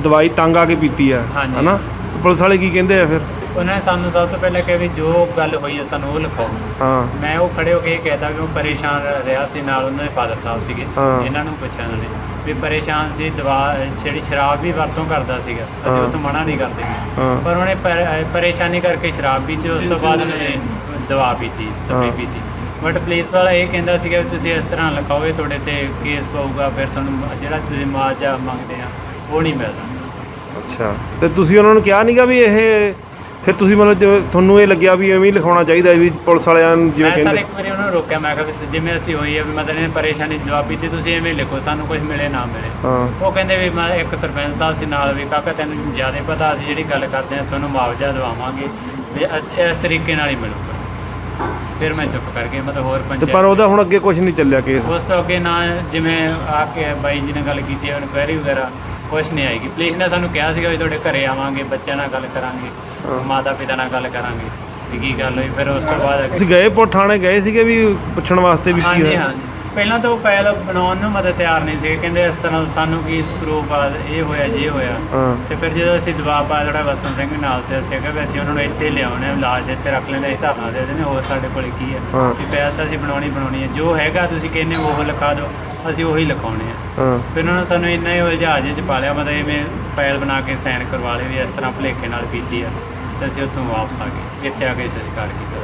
ਦਵਾਈ ਤੰਗ ਆ ਕੇ ਪੀਤੀ ਆ ਹਾਂਜੀ। ਹਨਾ ਪੁਲਿਸ ਵਾਲੇ ਕੀ ਕਹਿੰਦੇ ਆ ਫਿਰ ਉਹਨਾਂ ਨੇ ਸਾਨੂੰ ਸਭ ਤੋਂ ਪਹਿਲਾਂ ਕਿਹਾ ਵੀ ਜੋ ਗੱਲ ਹੋਈ ਹੈ ਸਾਨੂੰ ਉਹ ਲਿਖਾਓ ਹਾਂ ਮੈਂ ਉਹ ਖੜੇ ਹੋ ਕੇ ਇਹ ਕਹਿਤਾ ਵੀ ਉਹ ਪਰੇਸ਼ਾਨ ਰਿਹਾ ਸੀ ਨਾਲ ਉਹਨਾਂ ਦੇ ਫਾਦਰ ਸਾਹਿਬ ਸੀਗੇ ਹਾਂ। ਇਹਨਾਂ ਨੂੰ ਪੁੱਛਿਆ ਉਹਨਾਂ ਨੇ ਵੀ ਪਰੇਸ਼ਾਨ ਸੀ ਦਵਾ ਜਿਹੜੀ ਸ਼ਰਾਬ ਵੀ ਵਰਤੋਂ ਕਰਦਾ ਸੀਗਾ ਅਸੀਂ ਹਾਂ। ਉਹ ਤੋਂ ਮਨਾ ਨਹੀਂ ਕਰਦੇ ਹਾਂ ਪਰ ਉਹਨੇ ਪਰ- ਅਹ ਪਰੇਸ਼ਾਨੀ ਕਰਕੇ ਸ਼ਰਾਬ ਪੀਤੀ ਉਸ ਤੋਂ ਬਾਅਦ ਉਹਨੇ ਦਵਾ ਪੀਤੀ ਹਾਂ। ਤੱਪੀ ਪੀਤੀ ਬਟ ਪੁਲਿਸ ਵਾਲਾ ਇਹ ਕਹਿੰਦਾ ਸੀਗਾ ਵੀ ਤੁਸੀਂ ਇਸ ਤਰ੍ਹਾਂ ਲਿਖਾਓਗੇ ਤੁਹਾਡੇ ਤੇ ਕੇਸ ਪਊਗਾ ਫਿਰ ਤੁਹਾਨੂੰ ਜਿਹੜਾ ਤੁਸੀਂ ਮੁਆਵਜ਼ਾ ਮੰਗਦੇ ਆ ਉਹ ਨਹੀਂ ਮਿਲਦਾ। ਅੱਛਾ। ਤੇ ਤੁਸੀਂ ਉਹਨਾਂ ਨੂੰ ਕਿਹਾ ਨਹੀਂਗਾ ਵੀ ਇਹ ਫਿਰ ਤੁਸੀਂ ਮਤਲਬ ਜਿਵੇਂ ਤੁਹਾਨੂੰ ਇਹ ਲੱਗਿਆ ਵੀ ਐਵੇਂ ਹੀ ਲਿਖਾਉਣਾ ਚਾਹੀਦਾ ਵੀ ਪੁਲਿਸ ਵਾਲਿਆਂ ਨੂੰ ਜਿਵੇਂ ਮੈਂ ਸਰ ਕਹਿੰਦੇ ਇੱਕ ਵਾਰੀ ਉਹਨਾਂ ਨੂੰ ਰੋਕਿਆ ਮੈਂ ਕਿਹਾ ਵੀ ਜਿਵੇਂ ਅਸੀਂ ਹੋਈ ਹੈ ਵੀ ਮਤਲਬ ਇਹਨੇ ਪਰੇਸ਼ਾਨੀ ਜਵਾਬ ਪੀਤੀ ਤੁਸੀਂ ਐਵੇਂ ਲਿਖੋ ਸਾਨੂੰ ਕੁਝ ਮਿਲੇ ਨਾ ਮਿਲੇ। ਹਾਂ। ਉਹ ਕਹਿੰਦੇ ਵੀ ਮੈਂ ਇੱਕ ਸਰਪੰਚ ਸਾਹਿਬ ਸੀ ਨਾਲ ਵੀ ਕਾਕਾ ਤੈਨੂੰ ਜ਼ਿਆਦਾ ਪਤਾ ਅਸੀਂ ਜਿਹੜੀ ਗੱਲ ਕਰਦੇ ਆ ਤੁਹਾਨੂੰ ਮੁਆਵਜ਼ਾ ਦਵਾਵਾਂਗੇ ਵੀ ਅਸ- ਇਸ ਤਰੀਕੇ ਨਾਲ ਹੀ ਮਿਲੂਗਾ। ਫਿਰ ਮੈਂ ਚੁੱਪ ਕਰ ਗਿਆ ਮਤਲਬ ਹੋਰ ਤੇ ਪੰਚਾਇਤ ਪਰ ਉਹਦਾ ਹੁਣ ਅੱਗੇ ਕੁਝ ਨਹੀਂ ਚੱਲਿਆ ਕੇਸ। ਉਸ ਤੋਂ ਅੱਗੇ ਨਾ ਜਿਵੇਂ ਆ ਕੇ ਬਾਈ ਜੀ ਨੇ ਗੱਲ ਕੀਤੀ ਹੈ ਇਨਕੁਆਇਰੀ ਵਗੈਰਾ ਕੁਛ ਨਹੀਂ ਆਏਗੀ। ਪੁਲਿਸ ਨੇ ਸਾਨੂੰ ਕਿਹਾ ਸੀਗਾ ਵੀ ਤੁਹਾਡੇ ਘਰੇ ਆਵਾਂਗੇ ਬੱਚਿਆਂ ਨਾਲ ਗੱਲ ਕਰਾਂਗੇ। ਮਾਤਾ ਪਿਤਾ ਨਾਲ ਗੱਲ ਕਰਾਂਗੇ ਵੀ ਕੀ ਗੱਲ ਹੋਈ ਫਿਰ ਉਸ ਤੋਂ ਬਾਅਦ ਤੁਸੀਂ ਗਏ ਥਾਣੇ ਗਏ ਸੀਗੇ ਵੀ ਪੁੱਛਣ ਵਾਸਤੇ ਵੀ ਕੀ ਹਾਂਜੀ ਹੋਇਆ? ਹਾਂਜੀ। ਪਹਿਲਾਂ ਤਾਂ ਉਹ ਫਾਈਲ ਬਣਾਉਣ ਨੂੰ ਮਦਦ ਤਿਆਰ ਨਹੀਂ ਸੀ। ਕਹਿੰਦੇ ਇਸ ਤਰ੍ਹਾਂ ਸਾਨੂੰ ਕੀ ਪ੍ਰੂਫ ਆ ਇਹ ਹੋਇਆ ਜੇ ਹੋਇਆ। ਹਾਂ। ਤੇ ਫਿਰ ਜਦੋਂ ਅਸੀਂ ਦਬਾਅ ਪਾਇਆ ਜਿਹੜਾ ਵਸਨ ਸਿੰਘ ਨਾਲ ਸੀ ਅਸੀਂ ਕਿਹਾ ਵੀ ਅਸੀਂ ਉਹਨਾਂ ਨੂੰ ਇੱਥੇ ਲਿਆਉਣੇ ਆ ਲਾਸ਼ ਇੱਥੇ ਰੱਖ ਲੈਂਦੇ ਅਸੀਂ ਧਰਨਾ ਦੇ ਦਿੰਦੇ ਹੋਰ ਸਾਡੇ ਕੋਲ ਕੀ ਹੈ? ਹਾਂ। ਵੀ ਤਾਂ ਅਸੀਂ ਬਣਾਉਣੀ ਬਣਾਉਣੀ ਹੈ। ਜੋ ਹੈਗਾ ਤੁਸੀਂ ਕਹਿੰਦੇ ਹੋ ਉਹ ਲਿਖਾ ਦਿਓ ਅਸੀਂ ਉਹੀ ਲਿਖਾਉਣੇ ਆ। ਹਾਂ। ਫਿਰ ਉਹਨਾਂ ਨੇ ਸਾਨੂੰ ਇੰਨਾ ਹੀ ਉਲਝਾਜ ਚ ਪਾ ਲਿਆ ਮਤਲਬ ਇਵੇਂ ਫਾਈਲ ਬਣਾ ਕੇ ਸਾਈਨ ਕਰਵਾ ਲਏ ਵੀ ਇਸ ਤਰ੍ਹਾਂ ਭੁਲੇਖੇ ਨਾਲ ਕੀਤੀ ਆ ਤੇ ਅਸੀਂ ਉੱਥੋਂ ਵਾਪਸ ਆ ਗਏ ਇੱਥੇ ਆ ਕੇ ਸੰਸਕਾਰ ਕੀਤਾ।